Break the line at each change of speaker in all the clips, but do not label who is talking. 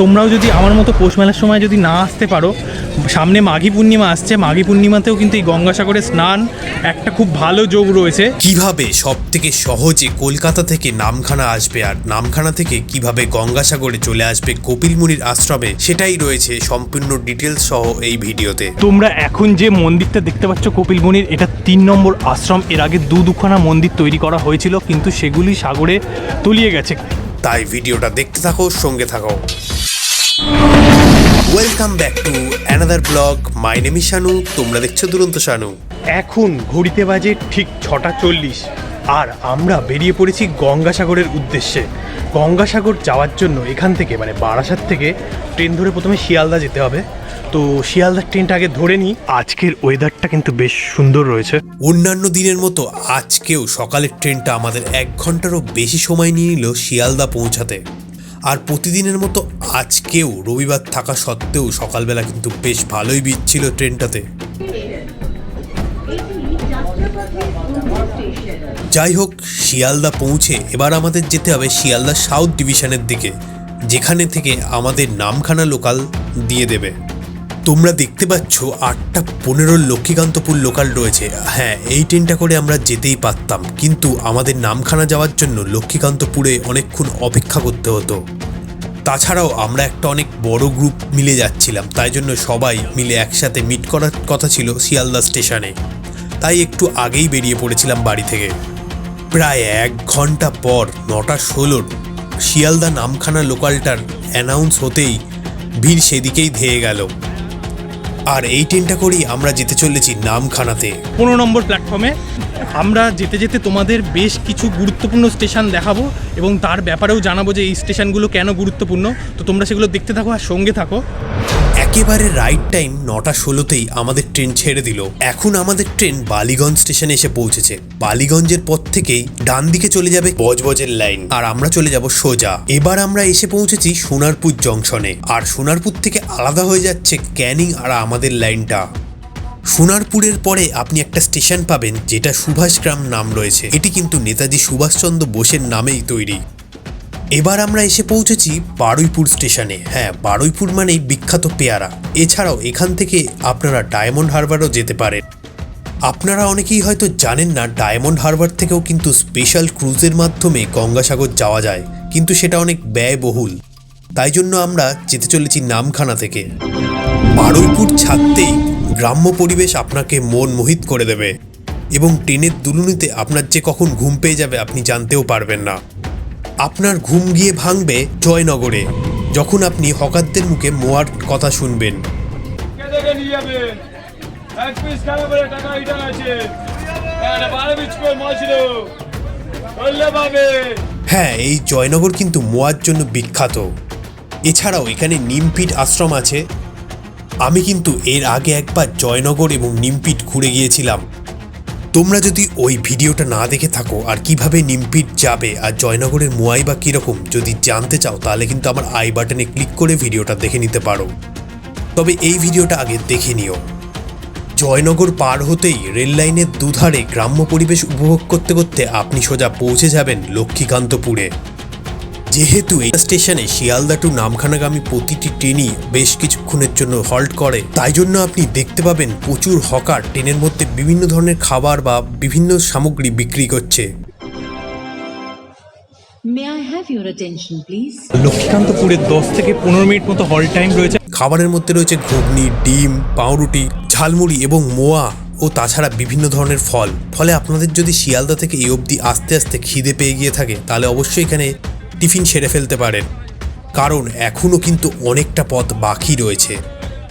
তোমরাও যদি আমার মতো পৌষ মেলার সময় যদি না আসতে পারো সামনে মাঘী পূর্ণিমা আসছে মাঘী পূর্ণিমাতেও কিন্তু এই গঙ্গাসাগরে স্নান একটা খুব ভালো যোগ রয়েছে।
কীভাবে সব থেকে সহজে কলকাতা থেকে নামখানা আসবে আর নামখানা থেকে কীভাবে গঙ্গাসাগরে চলে আসবে কপিলমুনির আশ্রমে সেটাই রয়েছে সম্পূর্ণ ডিটেলস সহ এই ভিডিওতে।
তোমরা এখন যে মন্দিরটা দেখতে পাচ্ছ কপিল মুনির এটা তিন নম্বর আশ্রম। এর আগে দু দুখানা মন্দির তৈরি করা হয়েছিল কিন্তু সেগুলি সাগরে তলিয়ে গেছে।
তাই ভিডিওটা দেখতে থাকো, সঙ্গে থাকো। Welcome back to another blog my name is Shanu তোমরা দেখছ দুরন্ত শানু।
এখন ঘড়িতে বাজে ঠিক ছটা চল্লিশ, আর আমরা বেরিয়ে পড়েছি গঙ্গাসাগরের উদ্দেশ্যে। গঙ্গাসাগর যাওয়ার জন্য এখান থেকে মানে বারাসাত থেকে, ট্রেন ধরে প্রথমে শিয়ালদা যেতে হবে। তো শিয়ালদার ট্রেনটা আগে ধরে নিই। আজকের ওয়েদারটা কিন্তু বেশ সুন্দর রয়েছে।
অন্যান্য দিনের মতো আজকেও সকালের ট্রেনটা আমাদের এক ঘন্টারও বেশি সময় নিয়ে নিল শিয়ালদা পৌঁছাতে। আর প্রতিদিনের মতো আজকেও রবিবার থাকা সত্ত্বেও সকালবেলা কিন্তু বেশ ভালোই বিচ্ছিল ট্রেনটাতে যাই হোক, শিয়ালদা পৌঁছে এবার আমাদের যেতে হবে শিয়ালদা সাউথ ডিভিশনের দিকে, যেখানে থেকে আমাদের নামখানা লোকাল দিয়ে দেবে। তোমরা দেখতে পাচ্ছ আটটা পনেরো লক্ষ্মীকান্তপুর লোকাল রয়েছে। হ্যাঁ এই ট্রেনটা করে আমরা যেতেই পারতাম। কিন্তু আমাদের নামখানা যাওয়ার জন্য লক্ষ্মীকান্তপুরে অনেকক্ষণ অপেক্ষা করতে হতো। তাছাড়াও আমরা একটা অনেক বড় গ্রুপ মিলে যাচ্ছিলাম। তাই জন্য সবাই মিলে একসাথে মিট করার কথা ছিল শিয়ালদা স্টেশনে। তাই একটু আগেই বেরিয়ে পড়েছিলাম বাড়ি থেকে। প্রায় এক ঘণ্টা পর নটা ষোলোর শিয়ালদা নামখানা লোকালটার অ্যানাউন্স হতেই ভিড় সেদিকেই ধেয়ে গেল। আর এই ট্রেনটা করেই আমরা যেতে চলেছি নামখানাতে।
পনেরো নম্বর প্ল্যাটফর্মে আমরা যেতে যেতে তোমাদের বেশ কিছু গুরুত্বপূর্ণ স্টেশন দেখাবো এবং তার ব্যাপারেও জানাব যে এই স্টেশনগুলো কেন গুরুত্বপূর্ণ। তো তোমরা সেগুলো দেখতে থাকো আর সঙ্গে থাকো।
একেবারে রাইট টাইম নটা ষোলোতেই আমাদের ট্রেন ছেড়ে দিল। এখন আমাদের ট্রেন বালিগঞ্জ স্টেশনে এসে পৌঁছেছে। বালিগঞ্জের পর থেকেই ডান দিকে চলে যাবে বজবজের লাইন আর আমরা চলে যাব সোজা। এবার আমরা এসে পৌঁছেছি সোনারপুর জংশনে আর সোনারপুর থেকে আলাদা হয়ে যাচ্ছে ক্যানিং আর আমাদের লাইনটা সোনারপুরের পরে আপনি একটা স্টেশন পাবেন, যেটা সুভাষগ্রাম নাম রয়েছে। এটি কিন্তু নেতাজি সুভাষচন্দ্র বোসের নামেই তৈরি। এবার আমরা এসে পৌঁছেছি বারুইপুর স্টেশনে। হ্যাঁ বারুইপুর মানেই বিখ্যাত পেয়ারা। এছাড়াও এখান থেকে আপনারা ডায়মন্ড হারবারও যেতে পারেন। আপনারা অনেকেই হয়তো জানেন না, ডায়মন্ড হারবার থেকেও কিন্তু স্পেশাল ক্রুজের মাধ্যমে গঙ্গাসাগর যাওয়া যায়, কিন্তু সেটা অনেক ব্যয়বহুল। তাই জন্য আমরা যেতে চলেছি নামখানা থেকে। বারুইপুর ছাড়তেই গ্রাম্য পরিবেশ আপনাকে মন মোহিত করে দেবে এবং ট্রেনের দুলুনিতে আপনার যে কখন ঘুম পেয়ে যাবে আপনি জানতেও পারবেন না। আপনার ঘুম গিয়ে ভাঙবে জয়নগরে যখন আপনি হকারদের মুখে মোয়ার কথা শুনবেন।
পাবে।
হ্যাঁ এই জয়নগর কিন্তু মোয়ার জন্য বিখ্যাত। এছাড়াও এখানে নিমপিট আশ্রম আছে। আমি কিন্তু এর আগে একবার জয়নগর এবং নিমপিট ঘুরে গিয়েছিলাম। তোমরা যদি ওই ভিডিওটা না দেখে থাকো, আর কীভাবে নিমপিট যাবে আর জয়নগরের মোয়াই বা কীরকম যদি জানতে চাও, তাহলে কিন্তু আমার আই বাটনে ক্লিক করে ভিডিওটা দেখে নিতে পারো। তবে এই ভিডিওটা আগে দেখে নিও। জয়নগর পার হতেই রেল লাইনের দুধারে গ্রাম্য পরিবেশ উপভোগ করতে করতে আপনি সোজা পৌঁছে যাবেন লক্ষ্মীকান্তপুরে। যেহেতু এই স্টেশনে শিয়ালদা টু নামখানাগামী প্রতিটি ট্রেনই বেশ কিছুক্ষণের জন্য হল্ট করে তাই জন্য আপনি দেখতে পাবেন প্রচুর হকার ট্রেনের মধ্যে বিভিন্ন ধরনের খাবার বা বিভিন্ন সামগ্রী বিক্রি করছে।
May I have your attention, please?
লক্ষ্মীকান্তপুরে দশ থেকে পনেরো মিনিট মতো হল টাইম রয়েছে।
খাবারের মধ্যে রয়েছে ঘুগনি ডিম পাউরুটি ঝালমুড়ি এবং মোয়া ও তাছাড়া বিভিন্ন ধরনের ফল। ফলে আপনাদের যদি শিয়ালদা থেকে এই অবধি আস্তে আস্তে খিদে পেয়ে গিয়ে থাকে তাহলে অবশ্যই এখানে টিফিন সেরে ফেলতে পারেন। কারণ এখনও কিন্তু অনেকটা পথ বাকি রয়েছে।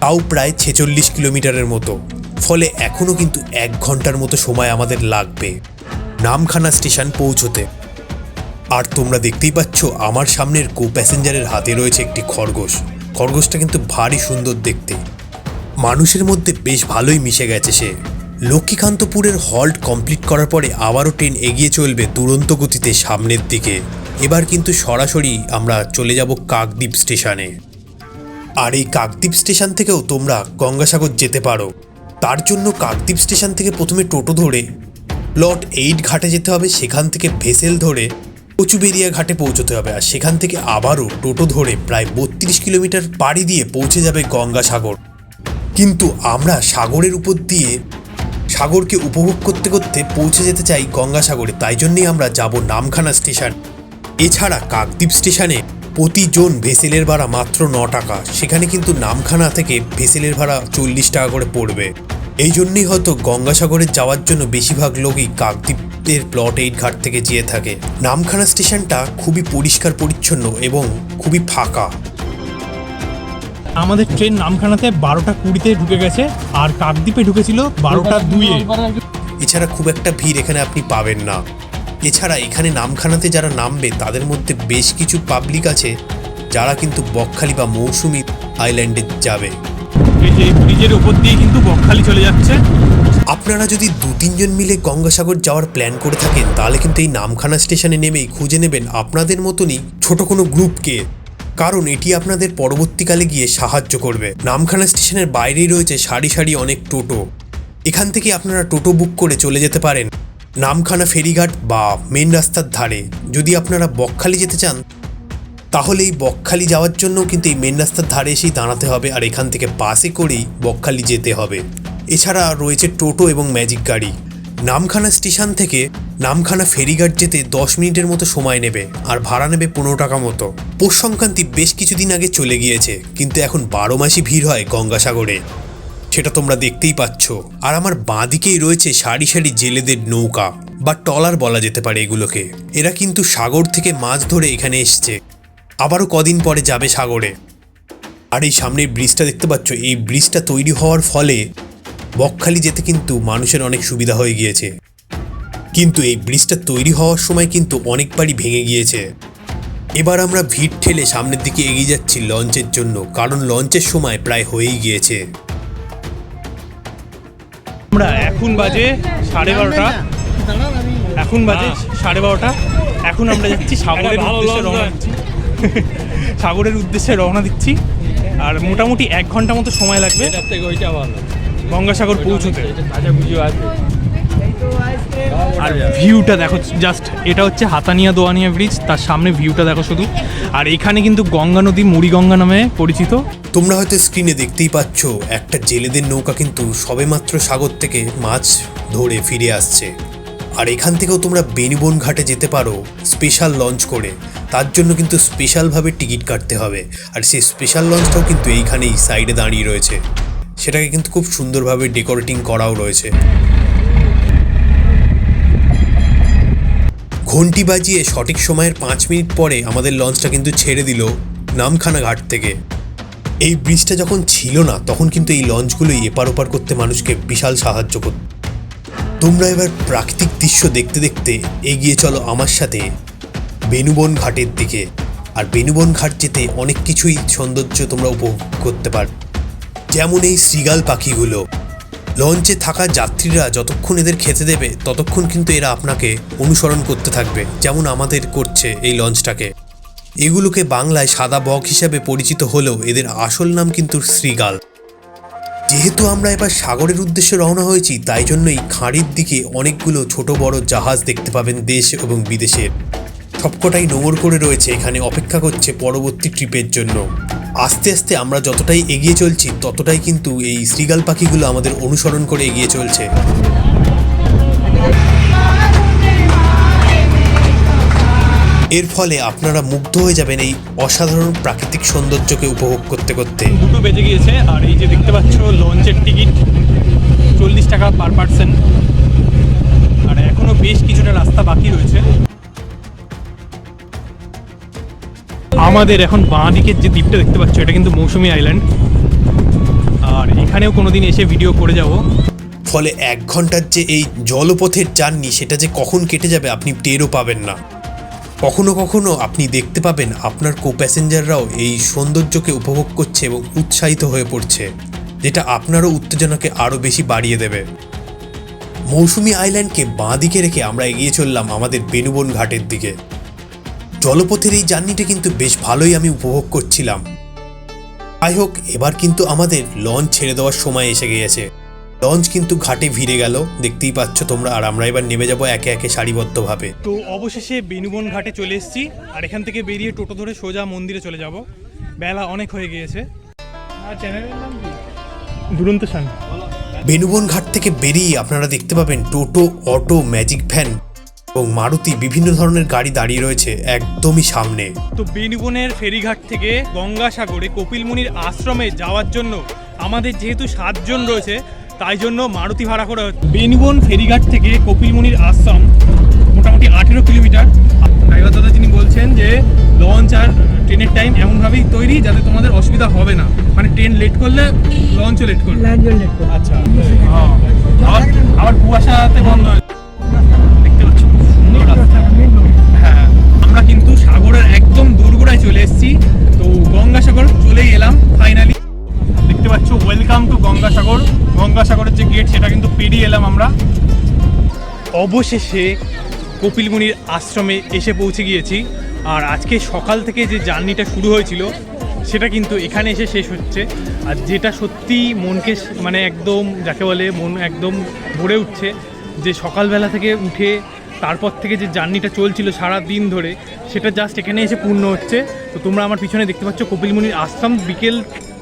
তাও প্রায় ছেচল্লিশ কিলোমিটারের মতো। ফলে এখনও কিন্তু এক ঘণ্টার মতো সময় আমাদের লাগবে। নামখানা স্টেশন পৌঁছতে। আর তোমরা দেখতেই পাচ্ছ, আমার সামনের কো প্যাসেঞ্জারের হাতে রয়েছে একটি খরগোশ। খরগোশটা কিন্তু ভারী সুন্দর দেখতে। মানুষের মধ্যে বেশ ভালোই মিশে গেছে সে। লক্ষ্মীকান্তপুরের হল্ট কমপ্লিট করার পরে আবারও ট্রেন এগিয়ে চলবে দুরন্ত গতিতে সামনের দিকে। এবার কিন্তু সরাসরি আমরা চলে যাব কাকদ্বীপ স্টেশনে। আর এই কাকদ্বীপ স্টেশন থেকেও তোমরা গঙ্গাসাগর যেতে পারো। তার জন্য কাকদ্বীপ স্টেশন থেকে প্রথমে টোটো ধরে, প্লট এইট ঘাটে যেতে হবে, সেখান থেকে ভেসেল ধরে কচুবেরিয়া ঘাটে পৌঁছতে হবে। আর সেখান থেকে আবারও টোটো ধরে প্রায় বত্রিশ কিলোমিটার পাড়ি দিয়ে পৌঁছে যাবে গঙ্গাসাগর। কিন্তু আমরা সাগরের উপর দিয়ে সাগরকে উপভোগ করতে করতে পৌঁছে যেতে চাই গঙ্গাসাগরে। তাই জন্যই আমরা যাব নামখানা স্টেশন। এছাড়া কাকদ্বীপ স্টেশনে প্রতিজন ভেসেলের ভাড়া মাত্র ন টাকা। সেখানে কিন্তু নামখানা থেকে ভেসেলের ভাড়া চল্লিশ টাকা করে পড়বে। এই জন্যই হয়তো গঙ্গাসাগরে যাওয়ার জন্য বেশিরভাগ লোকই কাকদ্বীপের প্লট এইট ঘাট থেকে যেয়ে থাকে। নামখানা স্টেশনটা খুবই পরিষ্কার পরিচ্ছন্ন এবং খুবই ফাঁকা।
আমাদের ট্রেন নামখানাতে বারোটা কুড়িতে ঢুকে গেছে আর কাকদ্বীপে ঢুকেছিল বারোটা দুইয়ে।
এছাড়া খুব একটা ভিড় এখানে আপনি পাবেন না। এছাড়া এখানে নামখানাতে যারা নামবে তাদের মধ্যে বেশ কিছু পাবলিক আছে যারা কিন্তু বকখালি বা মৌসুমি আইল্যান্ডে যাবে।
এই যে ব্রিজের উপর দিয়ে কিন্তু বকখালি চলে যাচ্ছে।
আপনারা যদি দু তিনজন মিলে গঙ্গাসাগর যাওয়ার প্ল্যান করে থাকেন তাহলে কিন্তু এই নামখানা স্টেশনে নেমেই খুঁজে নেবেন আপনাদের মতনই ছোট কোনো গ্রুপকে কারণ এটি আপনাদের পরবর্তীকালে গিয়ে সাহায্য করবে। নামখানা স্টেশনের বাইরেই রয়েছে সারি সারি অনেক টোটো। এখান থেকে আপনারা টোটো বুক করে চলে যেতে পারেন। নামখানা ফেরিঘাট বা মেন রাস্তার ধারে যদি আপনারা বকখালি যেতে চান, তাহলে এই বকখালি যাওয়ার জন্য কিন্তু এই মেন রাস্তার ধারে এসেই দাঁড়াতে হবে আর এখান থেকে বাসে করেই বকখালি যেতে হবে। এছাড়া রয়েছে টোটো এবং ম্যাজিক গাড়ি। নামখানা স্টেশন থেকে নামখানা ফেরিঘাট যেতে দশ মিনিটের মতো সময় নেবে আর ভাড়া নেবে পনেরো টাকা মতো। পৌষ সংক্রান্তি বেশ কিছুদিন আগে চলে গিয়েছে, কিন্তু এখন বারো মাসই ভিড় হয় গঙ্গাসাগরে। সেটা তোমরা দেখতেই পাচ্ছ। আর আমার বাঁদিকেই রয়েছে সারি সারি জেলেদের নৌকা, বা টলার বলা যেতে পারে এগুলোকে। এরা কিন্তু সাগর থেকে মাছ ধরে এখানে এসছে। আবারও কদিন পরে যাবে সাগরে। আর এই সামনের ব্রিজটা দেখতে পাচ্ছ, এই ব্রিজটা তৈরি হওয়ার ফলে বকখালি যেতে কিন্তু মানুষের অনেক সুবিধা হয়ে গিয়েছে। কিন্তু এই ব্রিজটা তৈরি হওয়ার সময় কিন্তু অনেকবারই ভেঙে গিয়েছে। এবার আমরা ভিড় ঠেলে সামনের দিকে এগিয়ে যাচ্ছি লঞ্চের জন্য, কারণ লঞ্চের সময় প্রায় হয়েই গিয়েছে।
আমরা এখন বাজে সাড়ে বারোটা। এখন বাজে সাড়ে বারোটা। এখন আমরা যাচ্ছি সাগরের উদ্দেশ্যে রওনা দিচ্ছি। সাগরের উদ্দেশ্যে রওনা দিচ্ছি। আর মোটামুটি এক ঘণ্টা মতো সময় লাগবে। গঙ্গাসাগর পৌঁছতে।
আছে।
আর ভিউটা দেখো জাস্ট এটা হচ্ছে হাতানিয়া দোয়ানিয়া ব্রিজ তার সামনে ভিউটা দেখো শুধু। আর এখানে কিন্তু গঙ্গা নদী, মুড়িগঙ্গা নামে পরিচিত।
তোমরা হয়তো স্ক্রিনে দেখতেই পাচ্ছ, একটা জেলেদের নৌকা কিন্তু সবেমাত্র সাগর থেকে মাছ ধরে ফিরে আসছে। আর এখান থেকেও তোমরা বেনিবন ঘাটে যেতে পারো স্পেশাল লঞ্চ করে। তার জন্য কিন্তু স্পেশালভাবে টিকিট কাটতে হবে। আর সেই স্পেশাল লঞ্চটাও কিন্তু এইখানেই সাইডে দাঁড়িয়ে রয়েছে। সেটাকে কিন্তু খুব সুন্দরভাবে ডেকোরেটিং করাও রয়েছে। ঘন্টি বাজিয়ে সঠিক সময়ের পাঁচ মিনিট পরে আমাদের লঞ্চটা কিন্তু ছেড়ে দিল নামখানা ঘাট থেকে। এই ব্রিজটা যখন ছিল না, তখন কিন্তু এই লঞ্চগুলোই এপার ওপার করতে মানুষকে বিশাল সাহায্য করত। তোমরা এবার প্রাকৃতিক দৃশ্য দেখতে দেখতে এগিয়ে চলো আমার সাথে বেনুবন ঘাটের দিকে। আর বেনুবন ঘাট যেতে অনেক কিছুই সৌন্দর্য তোমরা উপভোগ করতে পার যেমন এই শ্রীগাল পাখিগুলো। লঞ্চে থাকা যাত্রীরা যতক্ষণ এদের খেতে দেবে, ততক্ষণ কিন্তু এরা আপনাকে অনুসরণ করতে থাকবে, যেমন আমাদের করছে এই লঞ্চটাকে। এগুলোকে বাংলায় সাদা বক হিসাবে পরিচিত হলেও এদের আসল নাম কিন্তু শ্রীগাল। যেহেতু আমরা এবার সাগরের উদ্দেশ্যে রওনা হয়েছি, তাই জন্যই খাঁড়ির দিকে অনেকগুলো ছোট বড় জাহাজ দেখতে পাবেন দেশ এবং বিদেশের সবকটাই নোঙর করে রয়েছে, এখানে অপেক্ষা করছে পরবর্তী ট্রিপের জন্য। আস্তে আস্তে আমরা যতটাই এগিয়ে চলছি, ততটাই কিন্তু এই শ্রীগাল পাখিগুলো আমাদের অনুসরণ করে এগিয়ে চলছে। এর ফলে আপনারা মুগ্ধ হয়ে যাবেন এই অসাধারণ প্রাকৃতিক সৌন্দর্যকে উপভোগ করতে করতে।
দুটো বেজে গিয়েছে, আর এই যে দেখতে পাচ্ছ, লঞ্চের টিকিট, চল্লিশ টাকা পার পার্সন। আর এখনও বেশ কিছুটা রাস্তা বাকি রয়েছে। আমাদের এখন বাঁ দিকের যে দ্বীপটা দেখতে পাচ্ছ, এটা কিন্তু মৌসুমী আইল্যান্ড আর এখানেও কোনোদিন এসে ভিডিও করে যাব।
ফলে এক ঘণ্টার যে এই জলপথের জার্নি সেটা যে কখন কেটে যাবে আপনি টেরও পাবেন না। কখনো কখনো আপনি দেখতে পাবেন আপনার কো প্যাসেঞ্জাররাও এই সৌন্দর্যকে উপভোগ করছে এবং উৎসাহিত হয়ে পড়ছে, যেটা আপনারও উত্তেজনাকে আরও বেশি বাড়িয়ে দেবে। মৌসুমী আইল্যান্ডকে বাঁ দিকে রেখে আমরা এগিয়ে চললাম আমাদের বেনুবন ঘাটের দিকে। জলপথের এই জার্নিটা কিন্তু বেশ ভালোই আমি উপভোগ করছিলাম। যাই হোক এবার কিন্তু আমাদের লঞ্চ ছেড়ে দেওয়ার সময় এসে গিয়েছে। লঞ্চ কিন্তু ঘাটে ভিড়ে গেল দেখতেই পাচ্ছ তোমরা আর আমরা এবার নেমে যাব একে একে সারিবদ্ধভাবে।
তো অবশেষে বেনুবন ঘাটে চলে এসেছি আর এখান থেকে বেরিয়ে টোটো ধরে সোজা মন্দিরে চলে যাব। বেলা অনেক হয়ে গিয়েছে।
আর চ্যানেলের নাম কি?
দুরন্ত সান
বেনুবন ঘাট থেকে বেরিয়ে আপনারা দেখতে পাবেন টোটো অটো ম্যাজিক ভ্যান এবং মারুতি বিভিন্ন ধরনের গাড়ি দাঁড়িয়ে রয়েছে একদমই সামনে।
তো বেনুবনের ফেরিঘাট থেকে গঙ্গাসাগরে কপিলমুনির আশ্রমে যাওয়ার জন্য আমাদের যেহেতু সাতজন রয়েছে তাই জন্য মারুতি ভাড়া করা হচ্ছে। বেনুবন ফেরিঘাট থেকে কপিলমুনির আশ্রম মোটামুটি আঠেরো কিলোমিটার। ড্রাইভার দাদা তিনি বলছেন যে লঞ্চ আর ট্রেনের টাইম এমনভাবেই তৈরি যাতে তোমাদের অসুবিধা হবে না। মানে ট্রেন লেট করলে লঞ্চও লেট করবে। আচ্ছা হ্যাঁ। আবার আবার কুয়াশাতে বন্ধ হয়ে দোরগোড়ায় চলে এসেছি। তো গঙ্গাসাগর চলেই এলাম ফাইনালি দেখতে পাচ্ছ ওয়েলকাম টু গঙ্গাসাগর। গঙ্গাসাগরের যে গেট সেটা কিন্তু পেরিয়ে এলাম আমরা। অবশেষে কপিলমুনির আশ্রমে এসে পৌঁছে গিয়েছি। আর আজকে সকাল থেকে যে জার্নিটা শুরু হয়েছিল, সেটা কিন্তু এখানে এসে শেষ হচ্ছে। আর যেটা সত্যি মনকে মানে একদম, যাকে বলে মন একদম ভরে উঠছে, যে সকালবেলা থেকে উঠে তারপর থেকে যে জার্নিটা চলছিল সারা দিন ধরে সেটা জাস্ট এখানে এসে পূর্ণ হচ্ছে তো তোমরা আমার পিছনে দেখতে পাচ্ছ কপিলমুনির আশ্রম বিকেল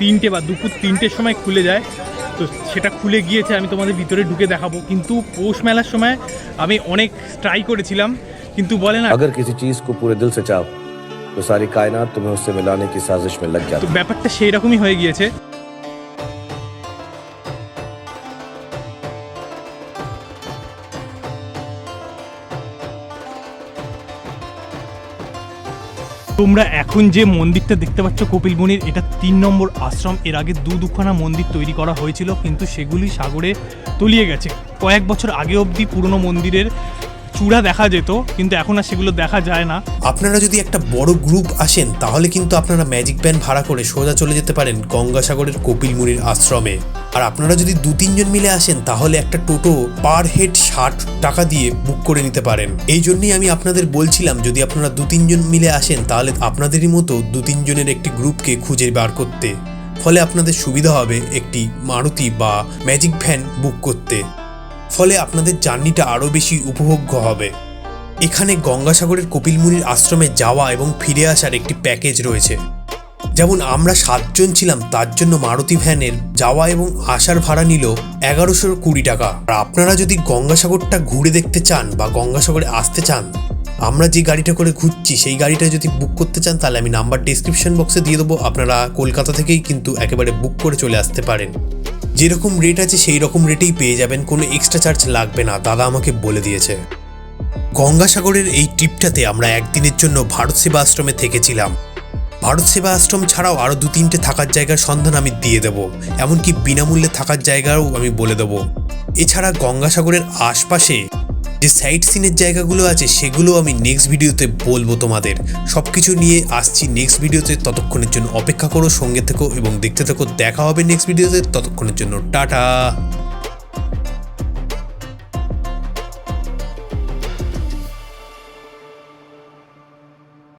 তিনটে বা দুপুর তিনটের সময় খুলে যায় তো সেটা খুলে গিয়েছে আমি তোমাদের ভিতরে ঢুকে দেখাবো কিন্তু পৌষ মেলার সময় আমি অনেক ট্রাই করেছিলাম কিন্তু বলে না
अगर किसी चीज को पूरे दिल से चाहो तो सारी कायनात तुम्हें उससे मिलाने की साजिश में लग जाती
তো ব্যাপারটা সেই রকমই হয়ে গিয়েছে তোমরা এখন যে মন্দিরটা দেখতে পাচ্ছ কপিল মুনির, এটা তিন নম্বর আশ্রম। এর আগে দু দুখানা মন্দির তৈরি করা হয়েছিল, কিন্তু সেগুলি সাগরে তলিয়ে গেছে। কয়েক বছর আগে অবধি পুরনো মন্দিরের চূড়া দেখা যেত, কিন্তু এখন আর সেগুলো দেখা যায় না।
আপনারা যদি একটা বড় গ্রুপ আসেন, তাহলে কিন্তু আপনারা ম্যাজিক ভ্যান ভাড়া করে সোজা চলে যেতে পারেন গঙ্গাসাগরের কপিলমুনির আশ্রমে। আর আপনারা যদি দু তিনজন মিলে আসেন, তাহলে একটা টোটো পার হেড ষাট টাকা দিয়ে বুক করে নিতে পারেন। এই জন্যই আমি আপনাদের বলছিলাম, যদি আপনারা দু তিনজন মিলে আসেন, তাহলে আপনাদেরই মতো দু তিনজনের একটি গ্রুপকে খুঁজে বার করতে। ফলে আপনাদের সুবিধা হবে একটি মারুতি বা ম্যাজিক ভ্যান বুক করতে। ফলে আপনাদের জার্নিটা আরও বেশি উপভোগ্য হবে। এখানে গঙ্গাসাগরের কপিলমুনির আশ্রমে যাওয়া এবং ফিরে আসার একটি প্যাকেজ রয়েছে। যেমন আমরা সাতজন ছিলাম, তার জন্য মারুতি ভ্যানের যাওয়া এবং আসার ভাড়া নিল এগারোশো কুড়ি টাকা। আর আপনারা যদি গঙ্গাসাগরটা ঘুরে দেখতে চান বা গঙ্গাসাগরে আসতে চান, আমরা যে গাড়িটা করে ঘুরছি, সেই গাড়িটা যদি বুক করতে চান, তাহলে আমি নাম্বার ডিসক্রিপশন বক্সে দিয়ে দেবো। আপনারা কলকাতা থেকেই কিন্তু একেবারে বুক করে চলে আসতে পারেন। যেরকম রেট আছে সেই রকম রেটেই পেয়ে যাবেন, কোনো এক্সট্রা চার্জ লাগবে না। দাদা আমাকে বলে দিয়েছে। গঙ্গাসাগরের এই ট্রিপটাতে আমরা একদিনের জন্য ভারত সেবা আশ্রমে থেকেছিলাম। ভারত সেবা আশ্রম ছাড়াও আরও দু তিনটে থাকার জায়গার সন্ধান আমি দিয়ে দেবো। এমনকি বিনামূল্যে থাকার জায়গাও আমি বলে দেবো। এছাড়া গঙ্গাসাগরের আশপাশে যে সাইট সিনের জায়গাগুলো আছে, সেগুলো আমি নেক্সট ভিডিওতে বলব তোমাদের। সব কিছু নিয়ে আসছি নেক্সট ভিডিওতে ততক্ষণের জন্য অপেক্ষা করো, সঙ্গে থেকো এবং দেখতে থেকো। দেখা হবে নেক্সট ভিডিওতে ততক্ষণের জন্য টাটা।